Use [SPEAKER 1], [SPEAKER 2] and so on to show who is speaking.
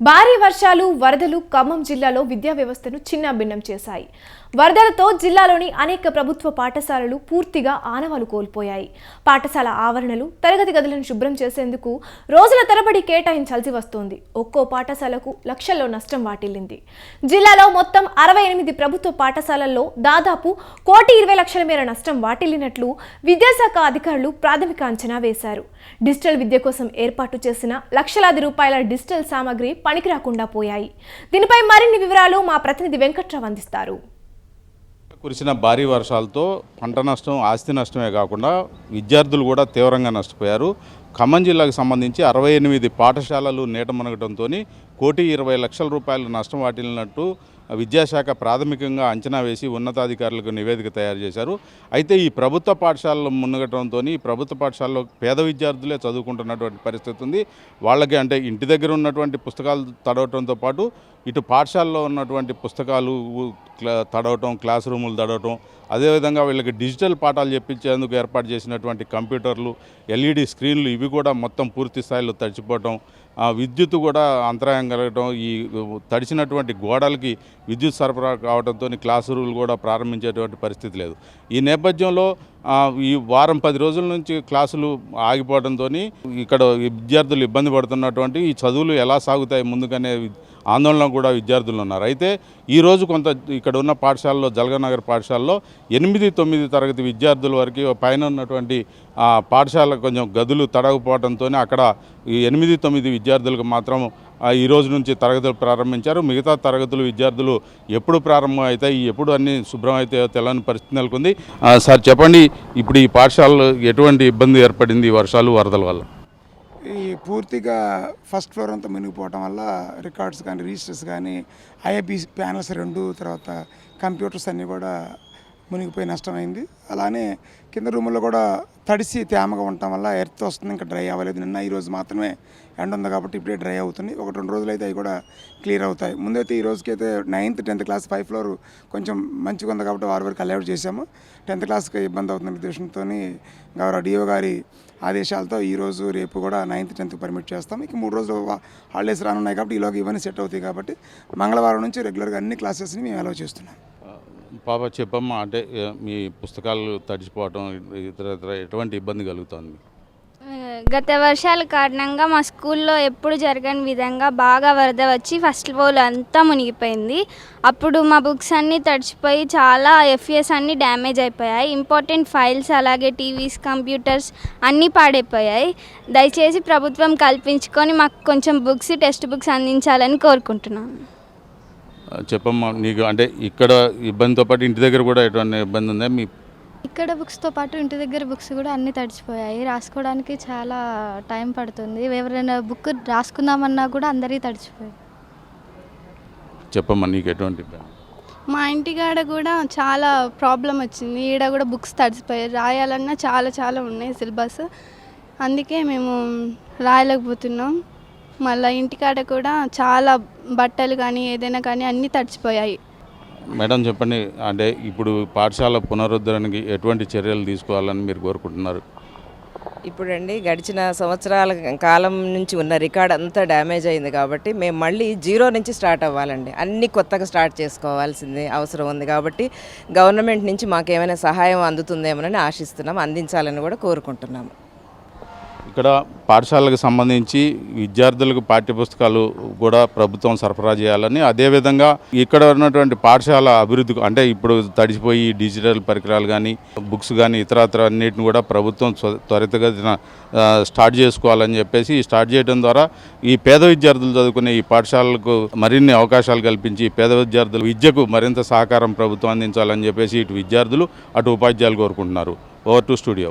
[SPEAKER 1] భారీ వర్షాలు వరదలు ఖమ్మం జిల్లాలో విద్యా వ్యవస్థను చిన్నాభిన్నం చేశాయి. వరదలతో జిల్లాలోని అనేక ప్రభుత్వ పాఠశాలలు పూర్తిగా ఆనవాలు కోల్పోయాయి. పాఠశాల ఆవరణలు తరగతి గదులను శుభ్రం చేసేందుకు రోజుల తరబడి కేటాయించాల్సి వస్తోంది. ఒక్కో పాఠశాలకు లక్షల్లో నష్టం వాటిల్లింది. జిల్లాలో మొత్తం అరవై ఎనిమిది ప్రభుత్వ పాఠశాలల్లో దాదాపు కోటి ఇరవై లక్షల మేర నష్టం వాటిల్లినట్లు విద్యాశాఖ అధికారులు ప్రాథమిక అంచనా వేశారు. డిజిటల్ విద్య కోసం ఏర్పాటు చేసిన లక్షలాది రూపాయల డిజిటల్ సామాగ్రి పనికి రాకుండా పోయాయి. దీనిపై మరిన్ని వివరాలు మా ప్రతినిధి వెంకట్రావు అందిస్తారు.
[SPEAKER 2] కురిసిన భారీ వర్షాలతో పంట నష్టం ఆస్తి నష్టమే కాకుండా విద్యార్థులు కూడా తీవ్రంగా నష్టపోయారు. ఖమ్మం జిల్లాకు సంబంధించి అరవై ఎనిమిది పాఠశాలలు నీట మునగడంతో కోటి ఇరవై లక్షల రూపాయలు నష్టం వాటిల్లినట్టు విద్యాశాఖ ప్రాథమికంగా అంచనా వేసి ఉన్నతాధికారులకు నివేదిక తయారు చేశారు. అయితే ఈ ప్రభుత్వ పాఠశాలలు మునగటంతో ప్రభుత్వ పాఠశాలలో పేద విద్యార్థులే చదువుకుంటున్నటువంటి పరిస్థితి ఉంది. వాళ్ళకి అంటే ఇంటి దగ్గర ఉన్నటువంటి పుస్తకాలు తడవటంతో పాటు ఇటు పాఠశాలలో ఉన్నటువంటి పుస్తకాలు తడవటం క్లాస్ రూములు తడవటం అదేవిధంగా వీళ్ళకి డిజిటల్ పాఠాలు చెప్పించేందుకు ఏర్పాటు చేసినటువంటి కంప్యూటర్లు ఎల్ఈడి స్క్రీన్లు ఇవి కూడా మొత్తం పూర్తి స్థాయిలో తడిచిపోవటం విద్యుత్ కూడా అంతరాయం కలగటం ఈ తడిచినటువంటి గోడలకి విద్యుత్ సరఫరా కావడంతో క్లాస్ రూమ్లు కూడా ప్రారంభించేటువంటి పరిస్థితి లేదు. ఈ నేపథ్యంలో ఈ వారం పది రోజుల నుంచి క్లాసులు ఆగిపోవడంతో ఇక్కడ విద్యార్థులు ఇబ్బంది పడుతున్నటువంటి ఈ చదువులు ఎలా సాగుతాయి ముందుగానే ఆందోళన కూడా విద్యార్థులు ఉన్నారు. అయితే ఈరోజు కొంత ఇక్కడ ఉన్న పాఠశాలలో జలగనగర్ పాఠశాలలో ఎనిమిది తొమ్మిది తరగతి విద్యార్థుల వరకు పైన ఉన్నటువంటి పాఠశాల కొంచెం గదులు తడగపోవడంతో అక్కడ ఎనిమిది తొమ్మిది విద్యార్థులకు మాత్రం ఈ రోజు నుంచి తరగతులు ప్రారంభించారు. మిగతా తరగతులు విద్యార్థులు ఎప్పుడు ప్రారంభం అవుతాయి ఎప్పుడు అన్ని శుభ్రం అయితే తెలియని పరిస్థితి నెలకొంది. సార్ చెప్పండి ఇప్పుడు ఈ పాఠశాలలో ఎటువంటి ఇబ్బంది ఏర్పడింది ఈ వర్షాలు వరదల వల్ల?
[SPEAKER 3] ఈ పూర్తిగా ఫస్ట్ ఫ్లోర్ అంతా మునిగిపోవటం వల్ల రికార్డ్స్ కానీ రిజిస్టర్స్ కానీ ఐఐపి ప్యానల్స్ రెండు తర్వాత కంప్యూటర్స్ అన్నీ కూడా మునిగిపోయి నష్టమైంది. అలానే కింద రూముల్లో కూడా తడిసి తేమగా ఉండటం వల్ల ఎర్త్ వస్తుంది ఇంకా డ్రై అవ్వలేదు. నిన్న ఈరోజు మాత్రమే ఎండ ఉంది కాబట్టి ఇప్పుడే డ్రై అవుతుంది. ఒక రెండు రోజులు అయితే అవి కూడా క్లియర్ అవుతాయి. ముందైతే ఈ రోజుకైతే ninth tenth class five floor కొంచెం మంచిగా ఉంది కాబట్టి వారి వరకు అలౌట్ చేశాము. టెన్త్ క్లాస్కి ఇబ్బంది అవుతుంది ఉద్దేశంతో గౌరవ డిఓ గారి ఆదేశాలతో ఈరోజు రేపు కూడా నైన్త్ టెన్త్ పర్మిట్ చేస్తాం. ఇక మూడు రోజులు హాలిడేస్ రానున్నాయి కాబట్టి ఈలోగా ఇవన్నీ సెట్ అవుతాయి కాబట్టి మంగళవారం నుంచి రెగ్యులర్గా అన్ని క్లాసెస్ని మేము అలౌ చేస్తున్నాం.
[SPEAKER 2] పాప చెప్పమ్మా అంటే మీ పుస్తకాలు తడిచిపోవటం ఇతర ఇతర ఎటువంటి ఇబ్బంది కలుగుతుంది?
[SPEAKER 4] గత వర్షాల కారణంగా మా స్కూల్లో ఎప్పుడు జరగని విధంగా బాగా వరద వచ్చి ఫస్ట్ ఫ్లోర్ అంతా మునిగిపోయింది. అప్పుడు మా బుక్స్ అన్నీ తడిచిపోయి చాలా ఎఫ్ఎస్ అన్నీ డ్యామేజ్ అయిపోయాయి. ఇంపార్టెంట్ ఫైల్స్ అలాగే టీవీస్ కంప్యూటర్స్ అన్నీ పాడైపోయాయి. దయచేసి ప్రభుత్వం కల్పించుకొని మాకు కొంచెం బుక్స్ టెక్స్ట్ బుక్స్ అందించాలని కోరుకుంటున్నాను.
[SPEAKER 2] చెప్పమ్మా నీకు అంటే ఇక్కడ ఇబ్బందితో పాటు ఇంటి దగ్గర కూడా ఎటువంటి ఇబ్బంది ఉందా? మీ
[SPEAKER 5] ఇక్కడ బుక్స్తో పాటు ఇంటి దగ్గర బుక్స్ కూడా అన్నీ తడిచిపోయాయి. రాసుకోవడానికి చాలా టైం పడుతుంది. ఎవరైనా బుక్ రాసుకుందామన్నా కూడా అందరికీ తడిచిపోయాయి.
[SPEAKER 2] చెప్పమ్మా నీకు ఎటువంటి ఇబ్బంది?
[SPEAKER 6] మా ఇంటికాడ కూడా చాలా ప్రాబ్లం వచ్చింది. ఈడ కూడా బుక్స్ తడిసిపోయాయి రాయాలన్నా చాలా చాలా ఉన్నాయి సిలబస్. అందుకే మేము రాయలేకపోతున్నాం. మళ్ళీ ఇంటికాడ కూడా చాలా బట్టలు కానీ ఏదైనా కానీ అన్నీ తడిచిపోయాయి.
[SPEAKER 2] మేడం చెప్పండి అంటే ఇప్పుడు పాఠశాల పునరుద్ధరణకి ఎటువంటి చర్యలు తీసుకోవాలని మీరు కోరుకుంటున్నారు?
[SPEAKER 7] ఇప్పుడండి గడిచిన సంవత్సరాల కాలం నుంచి ఉన్న రికార్డ్ అంతా డ్యామేజ్ అయింది కాబట్టి మేము మళ్ళీ జీరో నుంచి స్టార్ట్ అవ్వాలండి. అన్ని కొత్తగా స్టార్ట్ చేసుకోవాల్సింది అవసరం ఉంది కాబట్టి గవర్నమెంట్ నుంచి మాకు ఏమైనా సహాయం అందుతుందేమోనని ఆశిస్తున్నాం అందించాలని కూడా కోరుకుంటున్నాము.
[SPEAKER 2] ఇక్కడ పాఠశాలకు సంబంధించి విద్యార్థులకు పాఠ్యపుస్తకాలు కూడా ప్రభుత్వం సరఫరా చేయాలని అదేవిధంగా ఇక్కడ ఉన్నటువంటి పాఠశాల అభివృద్ధి అంటే ఇప్పుడు తడిసిపోయి డిజిటల్ పరికరాలు కానీ బుక్స్ కానీ ఇతరత్ర అన్నిటిని కూడా ప్రభుత్వం త్వరితగతిన స్టార్ట్ చేసుకోవాలని చెప్పేసి స్టార్ట్ చేయడం ద్వారా ఈ పేద విద్యార్థులు చదువుకునే ఈ పాఠశాలలకు మరిన్ని అవకాశాలు కల్పించి పేద విద్యార్థులు విద్యకు మరింత సహకారం ప్రభుత్వం అందించాలని చెప్పేసి ఇటు విద్యార్థులు అటు ఉపాధ్యాయులు కోరుకుంటున్నారు. Over to studio.